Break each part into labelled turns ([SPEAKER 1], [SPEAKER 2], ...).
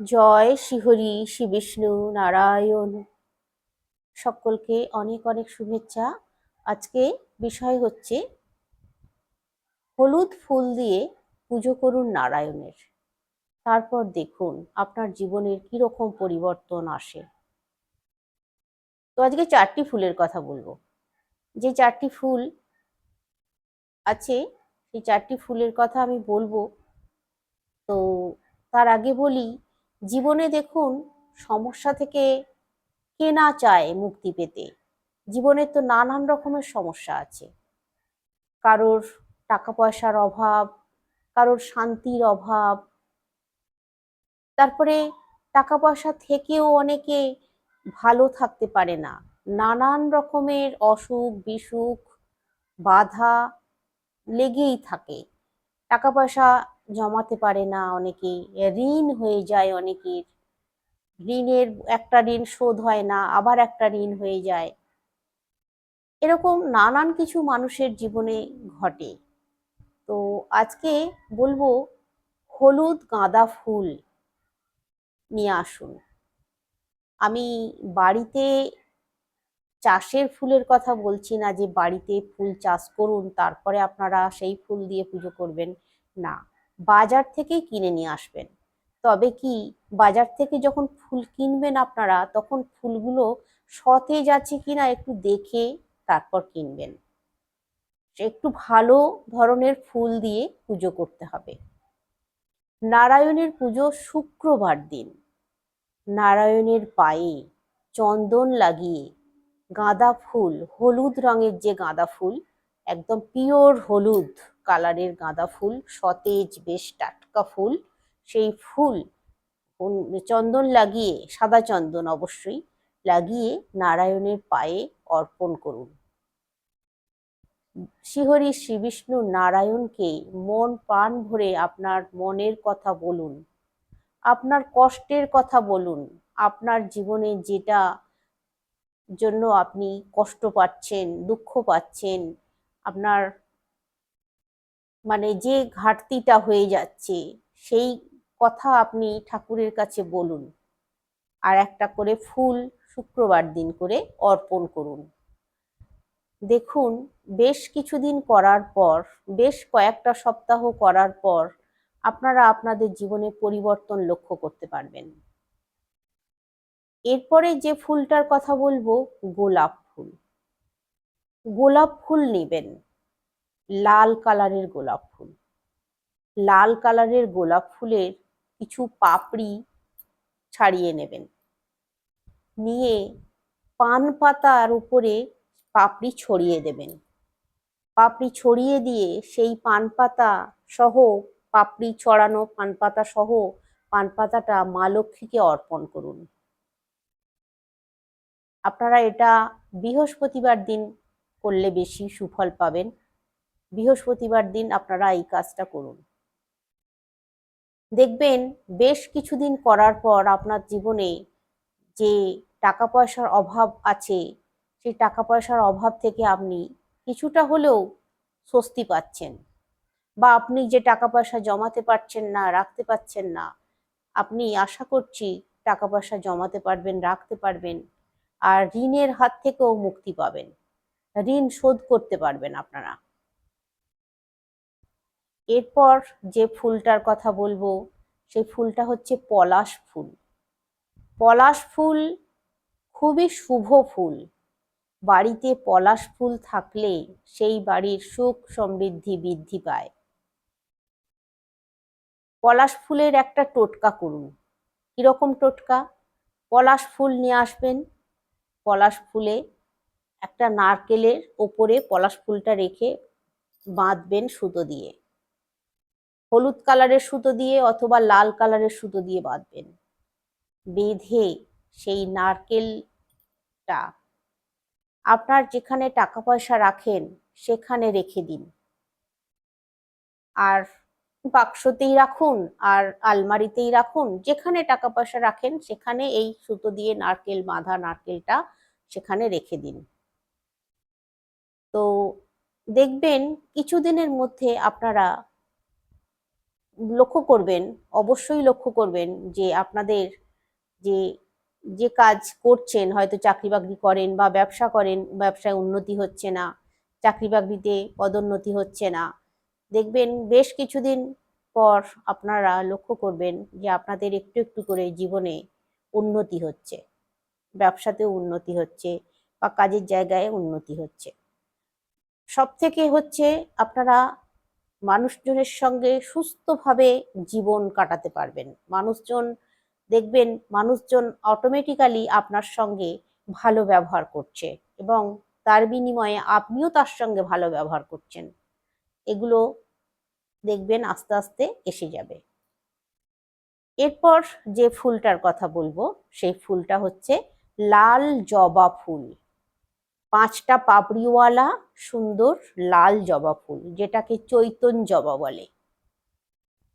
[SPEAKER 1] জয় শ্রীহরি শ্রী বিষ্ণু নারায়ণ। সকলকে অনেক অনেক শুভেচ্ছা। আজকে বিষয় হচ্ছে হলুদ ফুল দিয়ে পুজো করুন নারায়ণের। তারপর দেখুন আপনার জীবনের কীরকম পরিবর্তন আসে। তো আজকে চারটি ফুলের কথা বলব। যে চারটি ফুল আছে, সেই চারটি ফুলের কথা আমি বলব। তো তার আগে বলি জীবনে দেখুন সমস্যা থেকে কে না চায় মুক্তি পেতে। জীবনে তো নানান রকমের সমস্যা আছে। কারোর টাকা পয়সার অভাব, কারোর শান্তির অভাব। তারপরে টাকা পয়সা থেকেও অনেকে ভালো থাকতে পারে না। নানান রকমের অসুখ, বিসুখ, বাধা লেগেই থাকে। টাকা পয়সা জমাতে পারে না অনেকে ঋণ হয়ে যায় অনেকের। ঋণের একটা ঋণ শোধ হয় না, আবার একটা ঋণ হয়ে যায়। এরকম নানান কিছু মানুষের জীবনে ঘটে। তো আজকে বলব, হলুদ গাঁদা ফুল নিয়ে আসুন। আমি বাড়িতে চাষের ফুলের কথা বলছি না যে বাড়িতে ফুল চাষ করুন, তারপরে আপনারা সেই ফুল দিয়ে পুজো করবেন। না বাজার থেকেই কিনে নিয়ে আসবেন। তবে কি বাজার থেকে যখন ফুল কিনবেন আপনারা, তখন ফুলগুলো সতেজ আছে কিনা একটু দেখে তারপর কিনবেন। একটু ভালো ধরনের ফুল দিয়ে পুজো করতে হবে। নারায়ণের পুজো শুক্রবার দিন। নারায়ণের পায়ে চন্দন লাগিয়ে গাঁদা ফুল, হলুদ রঙের যে গাঁদা ফুল একদম পিওর হলুদ কালারের গাঁদা ফুল, সতেজ বেশ টাটকা ফুল। সেই ফুল চন্দন লাগিয়ে, সাদা চন্দন অবশ্যই লাগিয়ে নারায়ণের পায়ে অর্পণ করুন। শ্রীহরি শ্রী বিষ্ণু নারায়ণকে মন প্রাণ ভরে আপনার মনের কথা বলুন, আপনার কষ্টের কথা বলুন, আপনার জীবনে যেটা জন্য আপনি কষ্ট পাচ্ছেন, দুঃখ পাচ্ছেন আপনার মানে যে ঘাটতিটা হয়ে যাচ্ছে, সেই কথা আপনি ঠাকুরের কাছে বলুন। আর একটা করে ফুল শুক্রবার দিন করে অর্পণ করুন। দেখুন, বেশ কিছুদিন করার পর, বেশ কয়েকটা সপ্তাহ করার পর, আপনারা আপনাদের জীবনে পরিবর্তন লক্ষ্য করতে পারবেন। এরপরে যে ফুলটার কথা বলব, গোলাপ। গোলাপ ফুল নেবেন। লাল কালারের গোলাপ ফুল। লাল কালারের গোলাপ ফুলের কিছু পাপড়ি ছাড়িয়ে নেবেন। নিয়ে পান পাতার উপরে পাপড়ি ছড়িয়ে দেবেন। পাপড়ি ছড়িয়ে দিয়ে সেই পান পাতা সহ পাপড়ি ছড়ানো পান পাতা সহ পান পাতাটা মা লক্ষ্মীকে অর্পণ করুন। আপনারা এটা বৃহস্পতিবার দিন করলে বেশি সুফল পাবেন। বৃহস্পতিবার দিন আপনারা এই কাজটা করুন। দেখবেন বেশ কিছুদিন করার পর আপনার জীবনে যে টাকা পয়সার অভাব আছে, সেই টাকা পয়সার অভাব থেকে আপনি কিছুটা হলেও স্বস্তি পাচ্ছেন। বা আপনি যে টাকা পয়সা জমাতে পারছেন না, রাখতে পারছেন না, আপনি আশা করছি টাকা পয়সা জমাতে পারবেন, রাখতে পারবেন, আর ঋণের হাত থেকেও মুক্তি পাবেন। ঋণ শোধ করতে পারবেন আপনারা। এরপর যে ফুলটার কথা বলব, সেই ফুলটা হচ্ছে পলাশ ফুল। পলাশ ফুল খুবই শুভ ফুল। বাড়িতে পলাশ ফুল থাকলে সেই বাড়ির সুখ সমৃদ্ধি বৃদ্ধি পায়। পলাশ ফুলের একটা টোটকা করুন। কীরকম টোটকা? পলাশ ফুল নিয়ে আসবেন। পলাশ ফুলে একটা নারকেলের ওপরে পলাশ ফুলটা রেখে বাঁধবেন সুতো দিয়ে। হলুদ কালারের সুতো দিয়ে অথবা লাল কালারের সুতো দিয়ে বাঁধবেন। বেঁধে সেই নারকেলটা আপনার যেখানে টাকা পয়সা রাখেন সেখানে রেখে দিন। আর বাক্সতেই রাখুন আর আলমারিতেই রাখুন, যেখানে টাকা পয়সা রাখেন সেখানে এই সুতো দিয়ে নারকেল বাঁধা নারকেলটা সেখানে রেখে দিন। তো দেখবেন কিছুদিনের মধ্যে আপনারা লক্ষ্য করবেন, অবশ্যই লক্ষ্য করবেন যে আপনাদের যে যে কাজ করছেন, হয়তো চাকরি বাকরি করেন বা ব্যবসা করেন, ব্যবসায় উন্নতি হচ্ছে না, চাকরি বাকরিতে পদোন্নতি হচ্ছে না, দেখবেন বেশ কিছুদিন পর আপনারা লক্ষ্য করবেন যে আপনাদের একটু একটু করে জীবনে উন্নতি হচ্ছে, ব্যবসাতেও উন্নতি হচ্ছে বা কাজের জায়গায় উন্নতি হচ্ছে। সব থেকে হচ্ছে আপনারা মানুষজনের সঙ্গে সুস্থভাবে জীবন কাটাতে পারবেন। মানুষজন দেখবেন, মানুষজন অটোমেটিক্যালি আপনার সঙ্গে ভালো ব্যবহার করছে এবং তার বিনিময়ে আপনিও তার সঙ্গে ভালো ব্যবহার করছেন। এগুলো দেখবেন আস্তে আস্তে এসে যাবে। এরপর যে ফুলটার কথা বলব, সেই ফুলটা হচ্ছে লাল জবা ফুল। পাঁচটা পাপড়িওয়ালা, সুন্দর লাল জবা ফুল, যেটাকে চৈতন জবা বলে।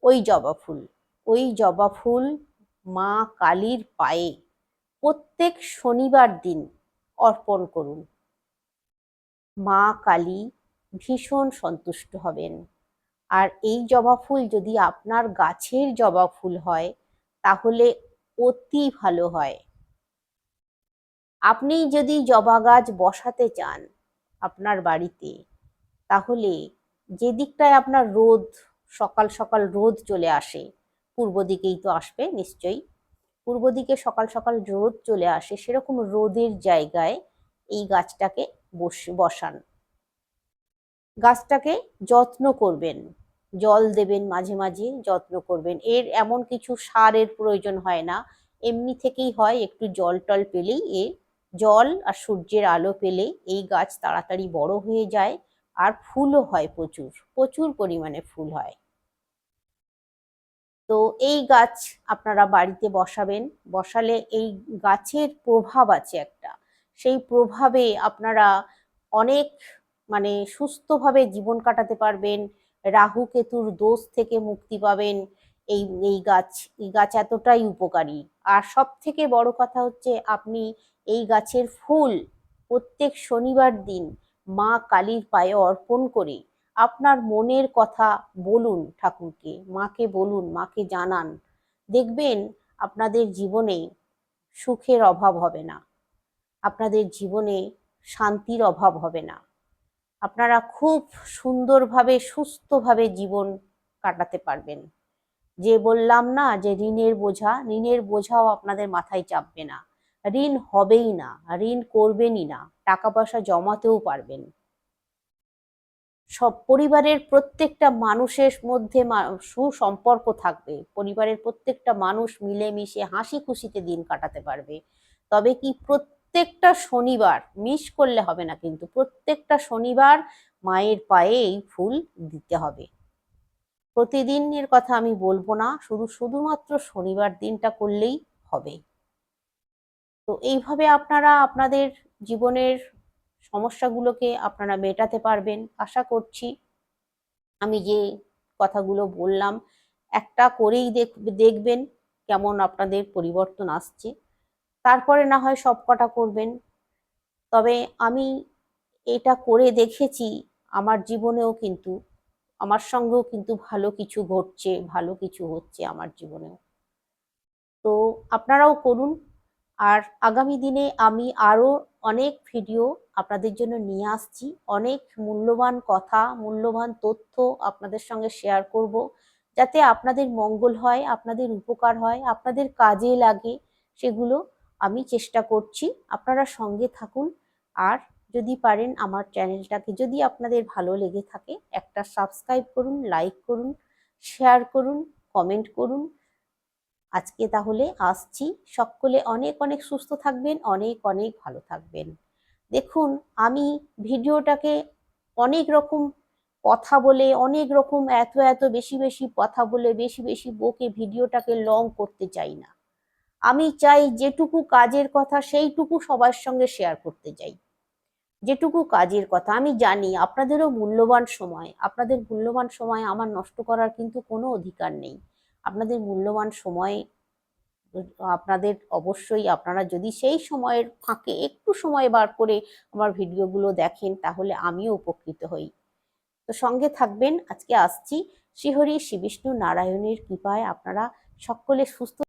[SPEAKER 1] ওই জবা ফুল, ওই জবা ফুল মা কালীর পায়ে প্রত্যেক শনিবার দিন অর্পণ করুন। মা কালী ভীষণ সন্তুষ্ট হবেন। আর এই জবা ফুল যদি আপনার গাছের জবা ফুল হয়, তাহলে অতি ভালো হয়। আপনি যদি জবা গাছ বসাতে চান আপনার বাড়িতে, তাহলে যে দিকটায় আপনার রোদ, সকাল সকাল রোদ চলে আসে, পূর্ব দিকেই তো আসবে নিশ্চয়ই, পূর্ব দিকে সকাল সকাল রোদ চলে আসে, সেরকম রোদের জায়গায় এই গাছটাকে বসান। গাছটাকে যত্ন করবেন, জল দেবেন মাঝে মাঝে, যত্ন করবেন। এর এমন কিছু সারের প্রয়োজন হয় না, এমনি থেকেই হয়, একটু জল টল পেলেই এ জল আর সূর্যের আলো পেলে এই গাছ তাড়াতাড়ি বড় হয়ে যায় আর ফুলও হয় প্রচুর প্রচুর পরিমাণে ফুল হয়। তো এই গাছ আপনারা বাড়িতে বসাবেন, বসালে এই গাছের প্রভাব আছে একটা। সেই প্রভাবে আপনারা অনেক মানে সুস্থভাবে জীবন কাটাতে পারবেন, রাহু কেতুর দোষ থেকে মুক্তি পাবেন এই এই গাছ এই গাছ এতটাই উপকারী। আর সব থেকে বড় কথা হচ্ছে আপনি এই গাছের ফুল প্রত্যেক শনিবার দিন মা কালীর পায়ে অর্পণ করে আপনার মনের কথা বলুন ঠাকুরকে, মাকে বলুন, মাকে জানান। দেখবেন আপনাদের জীবনে সুখের অভাব হবে না। আপনাদের জীবনে শান্তির অভাব হবে না। আপনারা খুব সুন্দরভাবে, সুস্থভাবে জীবন কাটাতে পারবেন। যে বললাম না যে ঋণের বোঝা, ঋণের বোঝাও আপনাদের মাথায় চাপবে না। ঋণ হবেই না, ঋণ করবেনই না টাকা পয়সা জমাতেও পারবেন। সব পরিবারের প্রত্যেকটা মানুষের মধ্যে সুসম্পর্ক থাকবে। পরিবারের প্রত্যেকটা মানুষ মিলেমিশে হাসি খুশিতে দিন কাটাতে পারবে। তবে কি প্রত্যেকটা শনিবার, মিস করলে হবে না কিন্তু প্রত্যেকটা শনিবার মায়ের পায়ে এই ফুল দিতে হবে। প্রতিদিনের কথা আমি বলব না, শুধু শুধুমাত্র শনিবার দিনটা করলেই হবে। তো এইভাবে আপনারা আপনাদের জীবনের সমস্যাগুলোকে আপনারা মেটাতে পারবেন। আশা করছি আমি যে কথাগুলো বললাম, একটা করেই দেখবেন কেমন আপনাদের পরিবর্তন আসছে। তারপরে না হয় সব কটা করবেন। তবে আমি এটা করে দেখেছি, আমার জীবনেও কিন্তু আমার সঙ্গেও কিন্তু ভালো কিছু ঘটছে, ভালো কিছু হচ্ছে আমার জীবনেও। তো আপনারাও করুন। আর আগামী দিনে আমি আরও অনেক ভিডিও আপনাদের জন্য নিয়ে আসছি। অনেক মূল্যবান কথা, মূল্যবান তথ্য আপনাদের সঙ্গে শেয়ার করব। যাতে আপনাদের মঙ্গল হয়, আপনাদের উপকার হয়, আপনাদের কাজে লাগে, সেগুলো আমি চেষ্টা করছি। আপনারা সঙ্গে থাকুন। আর যদি পারেন আমার চ্যানেলটাকে, যদি আপনাদের ভালো লেগে থাকে, একটা সাবস্ক্রাইব করুন লাইক করুন শেয়ার করুন কমেন্ট করুন। আজকে তাহলে আসছি। সকলে অনেক অনেক সুস্থ থাকবেন, অনেক অনেক ভালো থাকবেন। দেখুন, আমি ভিডিওটাকে অনেক রকম কথা বলে, অনেক রকম এত এত বেশি বেশি কথা বলে, বেশি বেশি বকে ভিডিওটাকে লং করতে চাই না। আমি চাই যেটুকু কাজের কথা সেইটুকু সবার সঙ্গে শেয়ার করতে চাই। যেটুকু কাজের কথা, আমি জানি আপনাদেরও মূল্যবান সময়, আপনাদের মূল্যবান সময় আমার নষ্ট করার কিন্তু কোনো অধিকার নেই। আপনাদের মূল্যবান সময়, আপনাদের অবশ্যই আপনারা যদি সেই সময়ের ফাঁকে একটু সময় বার করে আমার ভিডিওগুলো দেখেন, তাহলে আমিও উপকৃত হই। তো সঙ্গে থাকবেন, আজকে আসছি। শ্রীহরি শ্রী বিষ্ণু নারায়ণের কৃপায় আপনারা সকলে সুস্থ